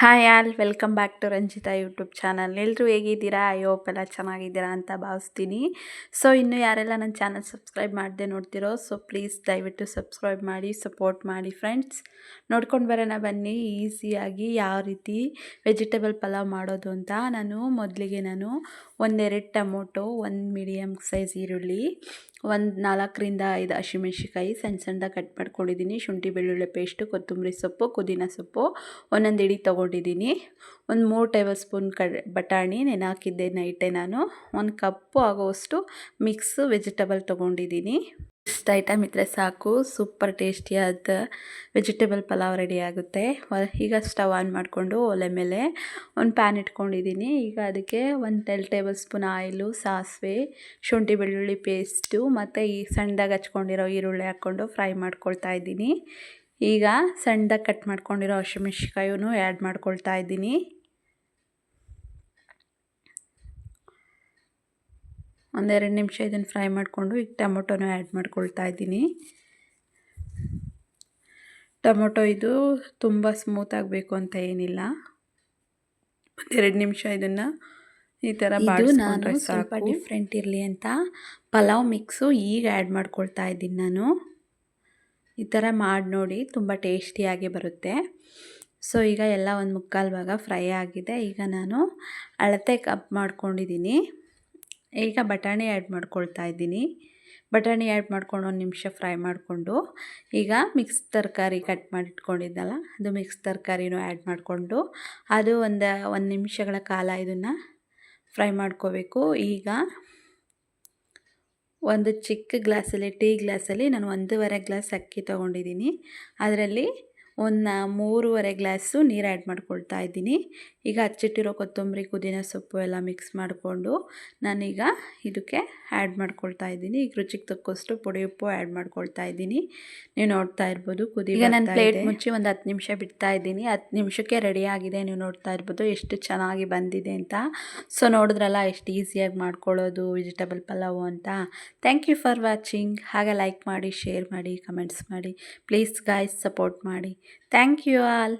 Hi all, welcome back to Ranjitha YouTube channel. ಎಲ್ಲರೂ ಹೇಗಿದ್ದೀರಾ? I hope ಎಲ್ಲ ಚೆನ್ನಾಗಿದ್ದೀರಾ ಅಂತ ಭಾವಿಸ್ತೀನಿ. ಸೊ ಇನ್ನು ಯಾರೆಲ್ಲ ನನ್ನ ಚಾನಲ್ ಸಬ್ಸ್ಕ್ರೈಬ್ ಮಾಡದೆ ನೋಡ್ತಿರೋ ಸೊ ಪ್ಲೀಸ್ ದಯವಿಟ್ಟು ಸಬ್ಸ್ಕ್ರೈಬ್ ಮಾಡಿ ಸಪೋರ್ಟ್ ಮಾಡಿ ಫ್ರೆಂಡ್ಸ್ ನೋಡ್ಕೊಂಡು ಬರೋಣ ಬನ್ನಿ. ಈಸಿಯಾಗಿ ಯಾವ ರೀತಿ ವೆಜಿಟೇಬಲ್ ಪಲಾವ್ ಮಾಡೋದು ಅಂತ. ನಾನು ಮೊದಲಿಗೆ ನಾನು ಒಂದೆರಡು ಟೊಮೊಟೊ, ಒಂದು ಮೀಡಿಯಮ್ ಸೈಜ್ ಈರುಳ್ಳಿ ಒಂದು ನಾಲ್ಕರಿಂದ ಐದು ಹಸಿಮೆಣ್ಸಿಕಾಯಿ ಸಣ್ಣ ಸಣ್ಣದಾಗ ಕಟ್ ಮಾಡ್ಕೊಂಡಿದ್ದೀನಿ. ಶುಂಠಿ, ಬೆಳ್ಳುಳ್ಳಿ ಪೇಸ್ಟು, ಕೊತ್ತಂಬರಿ ಸೊಪ್ಪು, ಪುದೀನ ಸೊಪ್ಪು. ಒಂದೊಂದು ಇಡಿ ತೊಗೊಂಡಿದ್ದೀನಿ. ಒಂದು ಮೂರು ಟೇಬಲ್ ಸ್ಪೂನ್ ಕ, ಬಟಾಣಿ ನೆನೆ ಹಾಕಿದ್ದೆ ನೈಟೇ ನಾನು. ಒಂದು ಕಪ್ಪು ಆಗೋವಷ್ಟು ಮಿಕ್ಸ್ ವೆಜಿಟೇಬಲ್ ತೊಗೊಂಡಿದ್ದೀನಿ. ಇಷ್ಟು ಐಟಮ್ ಇದ್ದರೆ ಸಾಕು? ಸೂಪರ್ ಟೇಸ್ಟಿಯಾದ ವೆಜಿಟೇಬಲ್ ಪಲಾವ್ ರೆಡಿ ಆಗುತ್ತೆ. ಈಗ ಸ್ಟವ್ ಆನ್ ಮಾಡಿಕೊಂಡು ಒಲೆ ಮೇಲೆ ಒಂದು ಪ್ಯಾನ್ ಇಟ್ಕೊಂಡಿದ್ದೀನಿ. ಈಗ ಅದಕ್ಕೆ ಒಂದು ಟೆಲ್ ಟೇಬಲ್ ಸ್ಪೂನ್ ಆಯಿಲು, ಸಾಸಿವೆ, ಶುಂಠಿ ಬೆಳ್ಳುಳ್ಳಿ ಪೇಸ್ಟು ಮತ್ತು ಈ ಸಣ್ಣದಾಗಿ ಹಚ್ಕೊಂಡಿರೋ ಈರುಳ್ಳಿ ಹಾಕ್ಕೊಂಡು ಫ್ರೈ ಮಾಡ್ಕೊಳ್ತಾ ಇದ್ದೀನಿ. ಈಗ ಸಣ್ಣದಾಗಿ ಕಟ್ ಮಾಡ್ಕೊಂಡಿರೋ ಹಸಿಮೆಣ್ಸಿಕಾಯನ್ನು ಆ್ಯಡ್ ಮಾಡ್ಕೊಳ್ತಾ ಇದ್ದೀನಿ. ಒಂದೆರಡು ನಿಮಿಷ ಇದನ್ನು ಫ್ರೈ ಮಾಡಿಕೊಂಡು ಈಗ ಟೊಮೊಟೊನೂ ಆ್ಯಡ್ ಮಾಡ್ಕೊಳ್ತಾ ಇದ್ದೀನಿ. ಟೊಮೊಟೊ ಇದು ತುಂಬ ಸ್ಮೂತ್ ಆಗಬೇಕು ಅಂತ ಏನಿಲ್ಲ. ಒಂದೆರಡು ನಿಮಿಷ ಇದನ್ನು ಈ ಥರ ನಾನು ಸ್ವಲ್ಪ ಡಿಫ್ರೆಂಟ್ ಇರಲಿ ಅಂತ ಪಲಾವ್ ಮಿಕ್ಸು ಈಗ ಆ್ಯಡ್ ಮಾಡ್ಕೊಳ್ತಾ ಇದ್ದೀನಿ ನಾನು. ಈ ಥರ ಮಾಡಿ ನೋಡಿ ತುಂಬ ಟೇಸ್ಟಿಯಾಗಿ ಬರುತ್ತೆ. ಸೊ ಈಗ ಎಲ್ಲ ಒಂದು ಮುಕ್ಕಾಲು ಭಾಗ ಫ್ರೈ ಆಗಿದೆ. ಈಗ ನಾನು ಅಳತೆ ಕಪ್ ಮಾಡ್ಕೊಂಡಿದ್ದೀನಿ. ಈಗ ಬಟಾಣಿ ಆ್ಯಡ್ ಮಾಡ್ಕೊಳ್ತಾ ಇದ್ದೀನಿ. ಬಟಾಣಿ ಆ್ಯಡ್ ಮಾಡ್ಕೊಂಡು ಒಂದು ನಿಮಿಷ ಫ್ರೈ ಮಾಡಿಕೊಂಡು, ಈಗ ಮಿಕ್ಸ್ ತರಕಾರಿ ಕಟ್ ಮಾಡಿಟ್ಕೊಂಡಿದ್ದಲ್ಲ, ಅದು ಮಿಕ್ಸ್ ತರಕಾರಿನೂ ಆ್ಯಡ್ ಮಾಡಿಕೊಂಡು, ಅದು ಒಂದು ಒಂದು ನಿಮಿಷಗಳ ಕಾಲ ಇದನ್ನು ಫ್ರೈ ಮಾಡ್ಕೋಬೇಕು. ಈಗ ಒಂದು ಚಿಕ್ಕ ಗ್ಲಾಸಲ್ಲಿ, ಟೀ ಗ್ಲಾಸಲ್ಲಿ ನಾನು ಒಂದೂವರೆ ಗ್ಲಾಸ್ ಅಕ್ಕಿ ತೊಗೊಂಡಿದ್ದೀನಿ. ಅದರಲ್ಲಿ ಒಂದು ಮೂರುವರೆ ಗ್ಲಾಸು ನೀರು ಆ್ಯಡ್ ಮಾಡ್ಕೊಳ್ತಾ ಇದ್ದೀನಿ. ಈಗ ಹಚ್ಚಿಟ್ಟಿರೋ ಕೊತ್ತಂಬರಿ ಪುದೀನ ಸೊಪ್ಪು ಎಲ್ಲ ಮಿಕ್ಸ್ ಮಾಡಿಕೊಂಡು ನಾನೀಗ ಇದಕ್ಕೆ ಆ್ಯಡ್ ಮಾಡ್ಕೊಳ್ತಾ ಇದ್ದೀನಿ. ಈಗ ರುಚಿಗೆ ತಕ್ಕಷ್ಟು ಪುಡಿ ಉಪ್ಪು ಆ್ಯಡ್ ಮಾಡ್ಕೊಳ್ತಾ ಇದ್ದೀನಿ. ನೀವು ನೋಡ್ತಾ ಇರ್ಬೋದು ಕುದಿ ಈಗ ನಾನು ಪ್ಲೇಟ್ ಮುಚ್ಚಿ ಒಂದು ಹತ್ತು ನಿಮಿಷ ಬಿಡ್ತಾ ಇದ್ದೀನಿ. ಹತ್ತು ನಿಮಿಷಕ್ಕೆ ರೆಡಿ ಆಗಿದೆ ನೀವು ನೋಡ್ತಾ ಇರ್ಬೋದು ಎಷ್ಟು ಚೆನ್ನಾಗಿ ಬಂದಿದೆ ಅಂತ. ಸೊ ನೋಡಿದ್ರಲ್ಲ ಎಷ್ಟು ಈಸಿಯಾಗಿ ಮಾಡ್ಕೊಳ್ಳೋದು ವೆಜಿಟೇಬಲ್ ಪಲಾವು ಅಂತ. ಥ್ಯಾಂಕ್ ಯು ಫಾರ್ ವಾಚಿಂಗ್ ಹಾಗೆ ಲೈಕ್ ಮಾಡಿ ಶೇರ್ ಮಾಡಿ ಕಮೆಂಟ್ಸ್ ಮಾಡಿ. ಪ್ಲೀಸ್ ಗಾಯ್ಸ್ ಸಪೋರ್ಟ್ ಮಾಡಿ. Thank you all